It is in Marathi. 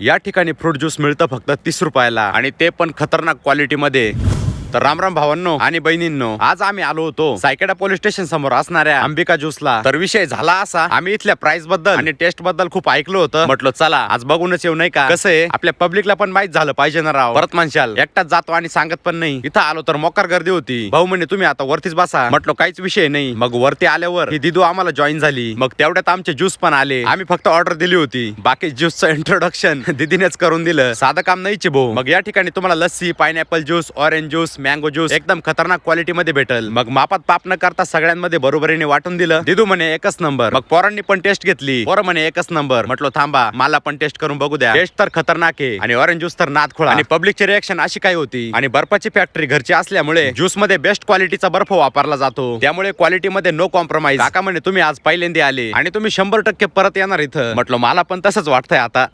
या ठिकाणी फ्रूट ज्यूस मिळतं फक्त तीस रुपयाला. आणि ते पण खतरनाक क्वालिटीमध्ये तर राम राम भावांनो आणि बहिणींनो आज आम्ही आलो होतो सायकेडा पोलीस स्टेशन समोर असणाऱ्या अंबिका ज्यूसला. तर विषय झाला असा आम्ही इथल्या प्राइसबद्दल आणि टेस्टबद्दल खूप ऐकलं होतं. म्हटलं चला आज बघूनच येऊ नाही का? कसं आहे आपल्या पब्लिकला पण माहीत झालं पाहिजे ना राव. परत म्हणशाल एकटाच जातो आणि सांगत पण नाही. इथं आलो तर मोकार गर्दी होती. भाऊ म्हणे तुम्ही आता वरतीच बसा. म्हटलं काहीच विषय नाही. मग वरती आल्यावर ही दिदू आम्हाला जॉईन झाली. मग तेवढ्यात आमचे ज्यूस पण आले. आम्ही फक्त ऑर्डर दिली होती. बाकी ज्यूसचं इंट्रोडक्शन दिदीनेच करून दिलं. साधं काम नाहीचे भाऊ. मग या ठिकाणी तुम्हाला lassi pineapple juice orange juice mango juice एकदम खतरनाक क्वालिटी मध्ये भेटल. मग मापात पाप न करता सगळ्यांमध्ये बरोबरीने वाटून दिलं. दिदू म्हणे एकच नंबर. मग पोरांनी पण टेस्ट घेतली. पोर म्हणे एकच नंबर. म्हटलं थांबा मला पण टेस्ट करून बघू द्या. टेस्ट तर खतरनाक आहे आणि ऑरेंज ज्यूस तर नाद खोळा आणि पब्लिकची रिएक्शन अशी काय होती. आणि बर्फाची फॅक्टरी घरची असल्यामुळे ज्यूसमध्ये बेस्ट क्वालिटीचा बर्फ वापरला जातो. त्यामुळे क्वालिटी मध्ये नो कॉम्प्रोमाइज काका म्हणे तुम्ही आज पहिल्यांदा आले आणि तुम्ही शंभर टक्के परत येणार इथं. म्हटलं मला पण तसंच वाटतंय आता.